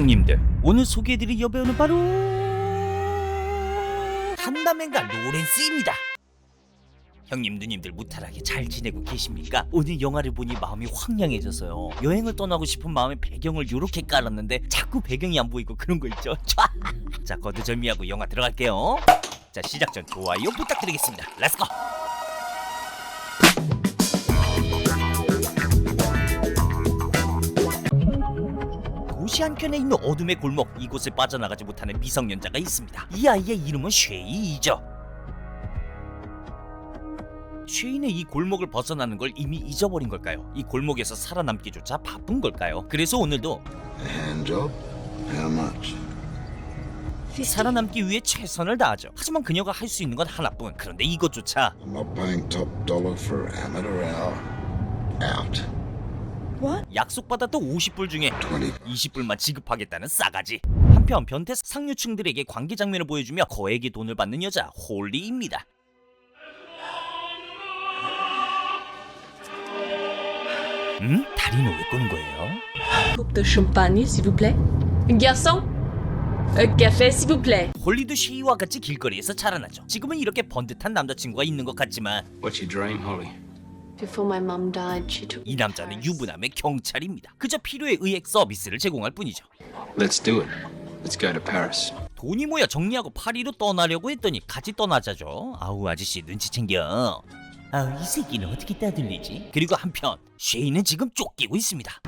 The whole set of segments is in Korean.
형님들 오늘 소개해드릴 여배우는 바로 한남행가 로렌스입니다. 형님 누님들 무탈하게 잘 지내고 계십니까? 오늘 영화를 보니 마음이 황량해져서요. 여행을 떠나고 싶은 마음에 배경을 요렇게 깔았는데 자꾸 배경이 안 보이고 그런 거 있죠? 촤! 자 거두절미하고 영화 들어갈게요. 자 시작 전 좋아요 부탁드리겠습니다. 렛츠고 도시 한켠에 있는 어둠의 골목 이곳을 빠져나가지 못하는 미성년자가 있습니다. 이 아이의 이름은 쉐이이죠. 쉐이는 이 골목을 벗어나는 걸 이미 잊어버린 걸까요? 이 골목에서 살아남기조차 바쁜 걸까요? 그래서 오늘도? 살아남기 위해 최선을 다하죠. 하지만 그녀가 할 수 있는 건 하나뿐. 그런데 이것조차 Out. 약속받았던 50불 중에 20. 20불만 지급하겠다는 싸가지. 한편 변태 상류층들에게 관계 장면을 보여주며 거액의 돈을 받는 여자 홀리입니다. 음? 다리는 왜 꼬는 거예요? Coupe de champagne, s'il vous plaît. Garçon, un café, s'il vous plaît. 홀리도 쉐이와 같이 길거리에서 자라나죠. 지금은 이렇게 번듯한 남자친구가 있는 것 같지만 What's your dream, Holly? 이 남자는 유부남의 경찰입니다. 그저 필요에 의해 서비스를 제공할 뿐이죠. Let's do it. Let's go to Paris. 돈이 모여 정리하고 파리로 떠나려고 했더니 같이 떠나자죠. 아우 아저씨 눈치 챙겨. 아우 이 새끼는 어떻게 따돌리지? 그리고 한편 쉐이는 지금 쫓기고 있습니다.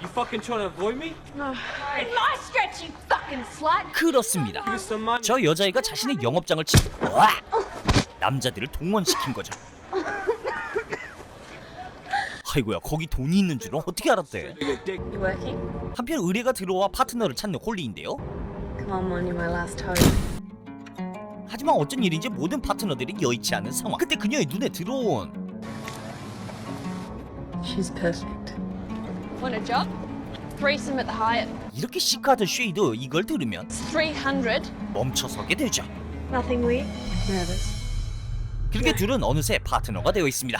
You fucking trying to avoid me? My stretch, you fucking slut! 그렇습니다. Money. 저 여자애가 자신의 영업장을 치 와! 남자들을 동원시킨 거죠. 아이고야 거기 돈이 있는 줄은 어떻게 알았대? You working? 한편 의뢰가 들어와 파트너를 찾는 홀리인데요. Come on, Mon, you're my last hope. 하지만 어쩐 일인지 모든 파트너들이 여의치 않은 상황. 그때 그녀의 눈에 들어온 She's perfect. Want a job? Threesome at the Hyatt. 이렇게 시크하던 쉐이도 이걸 들으면 It's 300. 멈춰서게 되죠. Nothing weird. Nervous. 그렇게 둘은 어느새 파트너가 되어 있습니다.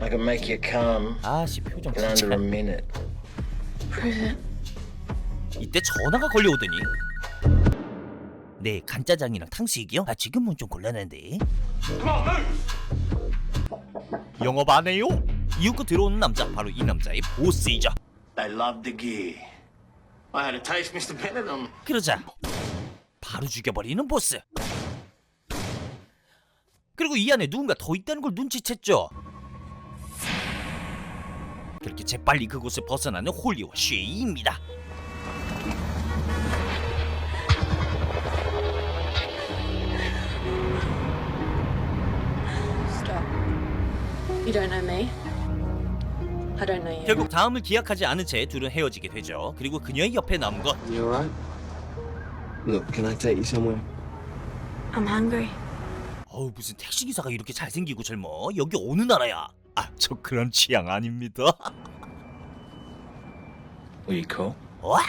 I can make you calm 아씨 표정 in 진짜. under a minute. Prove it. 이때 전화가 걸려오더니 네 간짜장이랑 탕수육이요? 아 지금은 좀 곤란한데 영업 안 해요? 이윽고 들어오는 남자 바로 이 남자의 보스이죠 They love the gear. I had a taste, Mr. Benetton. 그러자 바로 죽여버리는 보스 그리고 이 안에 누군가 더 있다는 걸 눈치챘죠 그렇게 재빨리 그곳을 벗어나는 홀리와 쉐이입니다 Stop. You don't know me. I don't know you. 결국 다음을 기약하지 않은 채 둘은 헤어지게 되죠 그리고 그녀의 옆에 남은 건 You alright? Look, can I take you somewhere? I'm hungry. 어우 무슨 택시 기사가 이렇게 잘생기고 젊어 여기 어느 나라야 아 저 그런 취향 아닙니다 Will you call? 와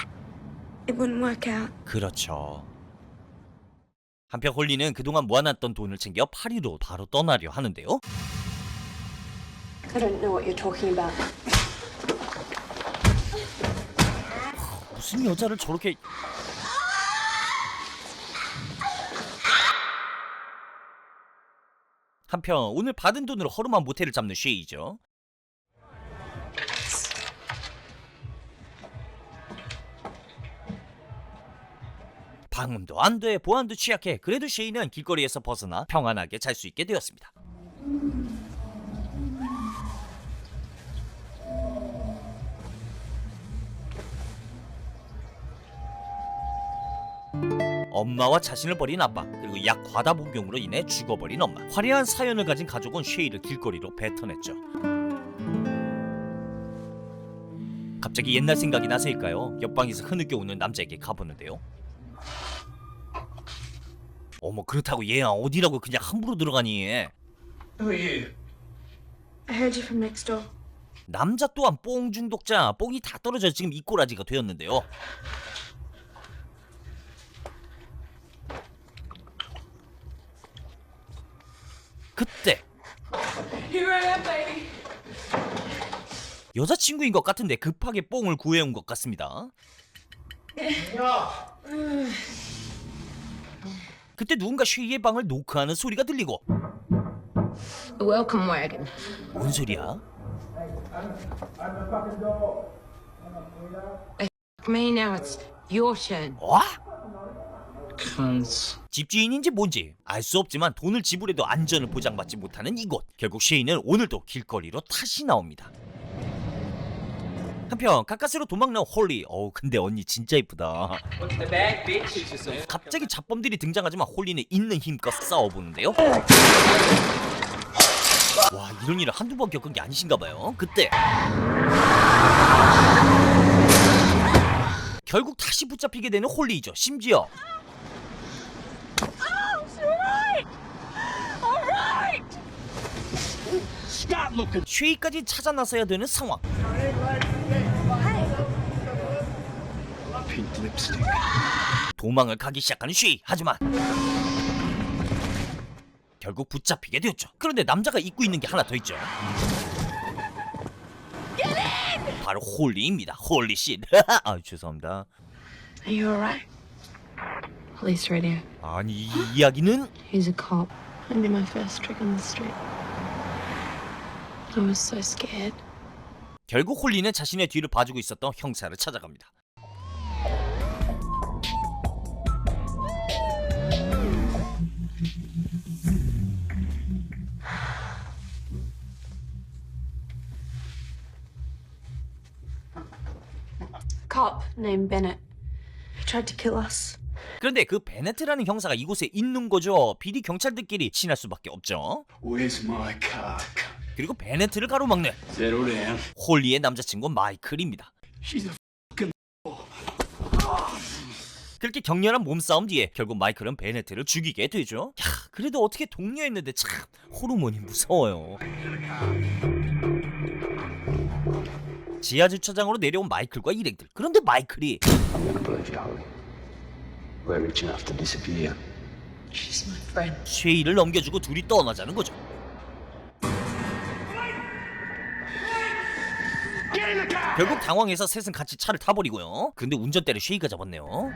It wouldn't work out. 그렇죠 한편 홀리는 그동안 모아놨던 돈을 챙겨 파리로 바로 떠나려 하는데요 I don't know what you're talking about. 무슨 여자를 저렇게 한편 오늘 받은 돈으로 허름한 모텔을 잡는 쉐이죠 방음도 안 돼, 보안도 취약해. 그래도 쉐이는 길거리에서 벗어나 평안하게 잘 수 있게 되었습니다. 엄마와 자신을 버린 아빠 그리고 약 과다 복용으로 인해 죽어버린 엄마 화려한 사연을 가진 가족은 쉐이를 길거리로 뱉어냈죠 갑자기 옛날 생각이 나서일까요? 옆방에서 흐느껴 오는 남자에게 가보는데요 어머 그렇다고 얘야 어디라고 그냥 함부로 들어가니 Who are you? I heard you from next door. 남자 또한 뽕 중독자 뽕이 다 떨어져 지금 이 꼬라지가 되었는데요 그때. 여자친구인 것 같은데 급하게 뽕을 구해온 것 같습니다. 그때 누군가 쉐이의 방을 노크하는 소리가 들리고 Welcome wagon. 뭔 소리야? Me now it's your turn. 와? 집주인인지 뭔지 알 수 없지만 돈을 지불해도 안전을 보장받지 못하는 이곳. 결국 쉐이는 오늘도 길거리로 다시 나옵니다. 한편 가까스로 도망나온 홀리. 어우 근데 언니 진짜 이쁘다. 갑자기 잡범들이 등장하지만 홀리는 있는 힘껏 싸워보는데요. 와 이런 일을 한두 번 겪은 게 아니신가 봐요. 그때 결국 다시 붙잡히게 되는 홀리이죠. 심지어 쉐이까지 찾아 나서야 되는 상황. 도망을 가기 시작하는 쉐이. 하지만 결국 붙잡히게 되었죠. 그런데 남자가 입고 있는 게 하나 더 있죠. 바로 홀리입니다. 홀리 씨. 아 죄송합니다. Are you alright? Police radio. 아니 이 이야기는 He's a cop. I did my first trick on the street. I was so scared. 결국 홀리는 자신의 뒤를 봐주고 있었던 형사를 찾아갑니다. Cop named Bennett. He tried to kill us. 그런데 그 베네트라는 형사가 이곳에 있는 거죠. 비리 경찰들끼리 친할 수밖에 없죠. Where's my car? 그리고 베네트를 가로막는. 홀리의 남자친구 마이클입니다. 그렇게 격렬한 몸싸움 뒤에 결국 마이클은 베네트를 죽이게 되죠. 야, 그래도 어떻게 동료였는데 참 호르몬이 무서워요. 지하 주차장으로 내려온 마이클과 일행들. 그런데 마이클이. 쉐이를 넘겨주고 둘이 떠나자는 거죠. 결국 당황해서 셋은 같이 차를 타버리고요. 근데 운전대를 쉐이가 잡았네요.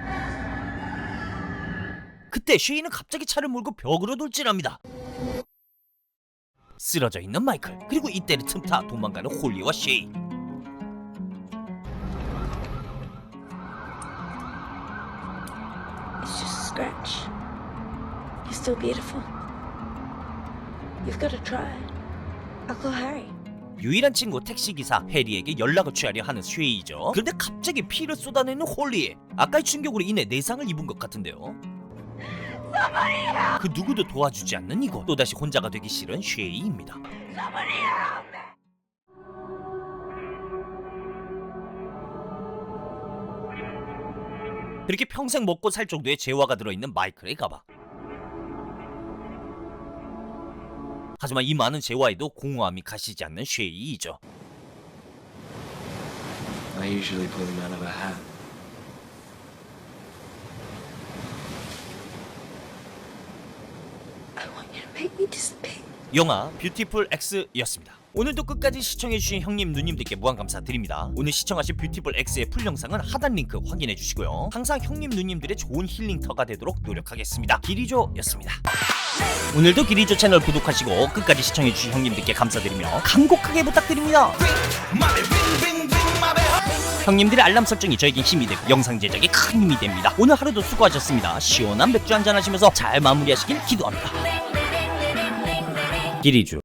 그때 쉐이는 갑자기 차를 몰고 벽으로 돌진합니다. 쓰러져 있는 마이클 그리고 이때를 틈타 도망가는 홀리와 쉐이. It's just. You're still beautiful. You've got to try. I'll call Harry. 유일한 친구 택시기사 해리에게 연락을 취하려 하는 쉐이죠. 그런데 갑자기 피를 쏟아내는 홀리. 아까의 충격으로 인해 내상을 입은 것 같은데요. 그 누구도 도와주지 않는 이곳. 또다시 혼자가 되기 싫은 쉐이입니다. 그렇게 평생 먹고 살 정도의 재화가 들어있는 마이클의 가방. 하지만 이 많은 재화에도 공허함이 가시지 않는 쉐이이죠. I usually pull them out of a hat. I want you to make me disappear. 영화 뷰티풀 X였습니다. 오늘도 끝까지 시청해주신 형님 누님들께 무한 감사드립니다. 오늘 시청하신 뷰티풀 X의 풀 영상은 하단 링크 확인해 주시고요. 항상 형님 누님들의 좋은 힐링터가 되도록 노력하겠습니다. 기리조였습니다. 오늘도 기리조 채널 구독하시고 끝까지 시청해주신 형님들께 감사드리며 간곡하게 부탁드립니다. 형님들의 알람 설정이 저에겐 힘이 되고 영상 제작에 큰 힘이 됩니다. 오늘 하루도 수고하셨습니다. 시원한 맥주 한잔 하시면서 잘 마무리하시길 기도합니다. 기리주